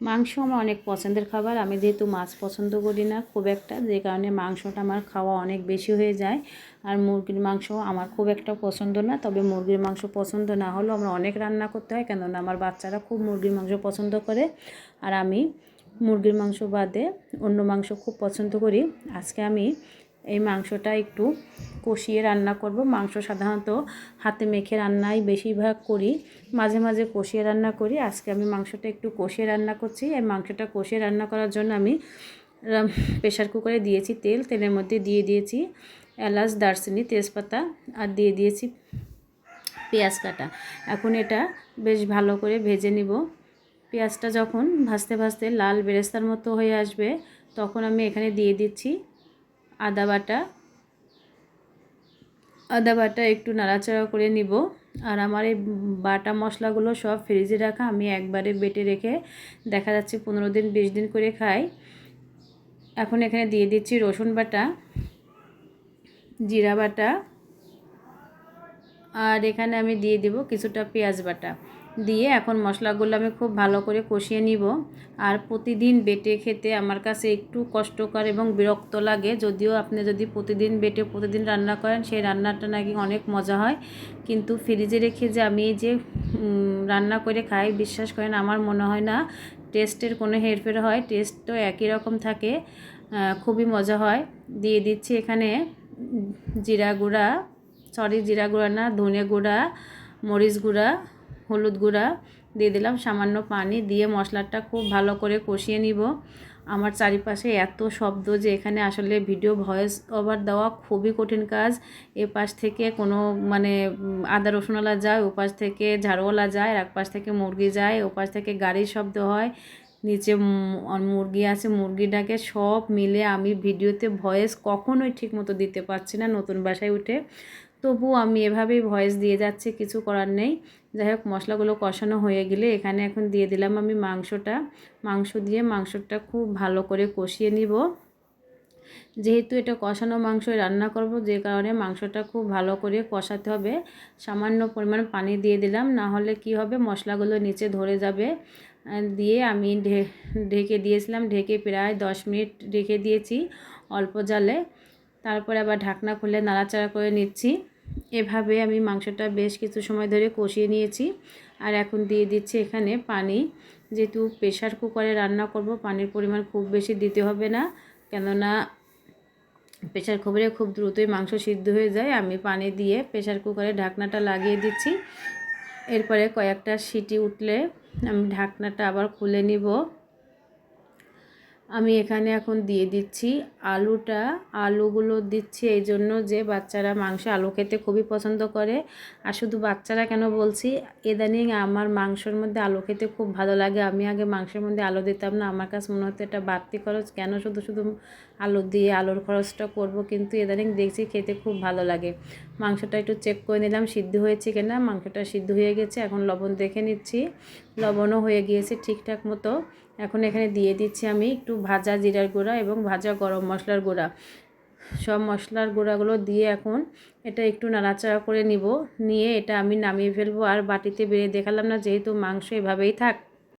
মাংস আমার অনেক পছন্দের খাবার। আমি যেহেতু মাছ পছন্দ করি না, খুব একটা, যে কারণে মাংসটা আমার খাওয়া অনেক বেশি হয়ে যায়। আর মুরগির মাংস আমার খুব একটা পছন্দ না, তবে মুরগির মাংস পছন্দ না হলেও আমরা অনেক রান্না করতে হয়, কেননা আমার বাচ্চারা খুব মুরগির মাংস পছন্দ করে। আর আমি মুরগির মাংস বাদে অন্য মাংস খুব পছন্দ করি। আজকে আমি এই মাংসটা একটু কষিয়ে রান্না করব। মাংস সাধারণত হাতে মেখে রান্নাই বেশিরভাগ করি। মাঝে মাঝে কষিয়ে রান্না করি। আজকে আমি মাংসটা একটু কষিয়ে রান্না করছি। এই মাংসটা কষিয়ে রান্না করার জন্য আমি প্রেশার কুকারে দিয়েছি তেল। তেলের মধ্যে দিয়ে দিয়েছি এলাচ, দারচিনি, তেজপাতা আর দিয়ে দিয়েছি পেঁয়াজ কাটা। এখন এটা বেশ ভালো করে ভেজে নিব। পেঁয়াজটা যখন ভাজতে ভাজতে লাল বেরেস্তার মতো হয়ে আসবে, তখন আমি এখানে দিয়ে দিচ্ছি আদা বাটা। আদা বাটা একটু নাড়াচাড়া করে নিব। আর আমার এই বাটা মশলাগুলো সব ফ্রিজে রাখা, আমি একবারে বেটে রেখে দেখা যাচ্ছে পনেরো দিন, বিশ দিন করে খাই। এখন এখানে দিয়ে দিচ্ছি রসুন বাটা, জিরা বাটা, আর এখানে আমি দিয়ে দিব কিছুটা পেঁয়াজ বাটা। দিয়ে এখন মশলাগুলো আমি খুব ভালো করে কষিয়ে নিব। আর প্রতিদিন বেটে খেতে আমার কাছে একটু কষ্টকর এবং বিরক্ত লাগে। যদিও আপনি যদি প্রতিদিন বেটে প্রতিদিন রান্না করেন, সেই রান্নাটা নাকি অনেক মজা হয়। কিন্তু ফ্রিজে রেখে যে আমি যে রান্না করে খাই, বিশ্বাস করেন আমার মনে হয় না টেস্টের কোনো হেরফের হয়। টেস্ট তো একই রকম থাকে খুবই মজা হয়। দিয়ে দিচ্ছি এখানে জিরা গুঁড়া, সরি জিরা গুঁড়া না, ধনে গুঁড়া, মরিচ গুঁড়া। হলুদ গুঁড়া দিয়ে দিলাম, সামান্য পানি দিয়ে মশলাটা খুব ভালো করে কষিয়ে নিব। আমার চারিপাশে এত শব্দ যে এখানে আসলে ভিডিও ভয়েস ওভার দেওয়া খুবই কঠিন কাজ। এ পাশ থেকে কোনো মানে আদা রসুনওয়ালা যায়, ও পাশ থেকে ঝাড়ুওয়ালা যায় এক পাশ থেকে মুরগি যায়, ও পাশ থেকে গাড়ির শব্দ হয়। নিচে মুরগি আছে, মুরগিটাকে সব মিলে আমি ভিডিওতে ভয়েস কখনোই ঠিক মতো দিতে পারছি না নতুন বাসায় উঠে। তবু আমি এভাবেই ভয়েস দিয়ে যাচ্ছি, কিছু করার নেই। যাই হোক, মশলাগুলো কষানো হয়ে গেলে এখানে এখন দিয়ে দিলাম আমি মাংসটা। মাংস দিয়ে মাংসটা খুব ভালো করে কষিয়ে নিব। যেহেতু এটা কষানো মাংস, রান্না করব, যে কারণে মাংসটা খুব ভালো করে কষাতে হবে। সামান্য পরিমাণ পানি দিয়ে দিলাম, না হলে কি হবে, মশলাগুলো নিচে ধরে যাবে। দিয়ে আমি ঢেকে দিয়েছিলাম, ঢেকে প্রায় দশ মিনিট রেখে দিয়েছি অল্প জালে। তারপরে আবার ঢাকনা খুলে নাড়াচাড়া করে নিচ্ছি। এভাবে আমি মাংসটা বেশ কিছু সময় ধরে কষিয়ে নিয়েছি। আর এখন দিয়ে দিচ্ছি এখানে পানি। যেহেতু প্রেশার কুকারে রান্না করব, পানির পরিমাণ খুব বেশি দিতে হবে না। কেননা প্রেশার কুকারে খুব দ্রুতই মাংস সিদ্ধ হয়ে যায়। আমি পানি দিয়ে প্রেশার কুকারে ঢাকনাটা লাগিয়ে দিচ্ছি। এরপরে কয়েকটা সিটি উঠলে আমি ঢাকনাটা আবার খুলে নিব। আমি এখানে এখন দিয়ে দিচ্ছি আলুটা। আলুগুলো দিচ্ছি এই জন্য যে বাচ্চারা মাংস আলু খেতে খুবই পছন্দ করে। আর শুধু বাচ্চারা কেন বলছি, ইদানিং আমার মাংসর মধ্যে আলু খেতে খুব ভালো লাগে। আমি আগে মাংসের মধ্যে আলু দিতাম না। আমার কাছে মনে হতো এটা বাড়তি খরচ। কেন শুধু শুধু আলু দিয়ে আলুর খরচটা করব? কিন্তু ইদানিং দেখছি খেতে খুব ভালো লাগে। মাংসটা একটু চেক করে নিলাম, সিদ্ধ হয়েছে কিনা? মাংসটা সিদ্ধ হয়ে গেছে। এখন লবণ দেখে নিচ্ছি। লবণও হয়ে গিয়েছে ঠিকঠাক মতো। এখন এখানে দিয়ে দিচ্ছি আমি একটু ভাজা জিরার গুঁড়া এবং ভাজা গরম মশলার গুঁড়া। সব মশলার গুঁড়াগুলো দিয়ে এখন এটা একটু নাড়াচাড়া করে নিব। নিয়ে এটা আমি নামিয়ে ফেলব। আর বাটিতে বেড়ে দেখালাম না, যেহেতু মাংস এভাবেই থাক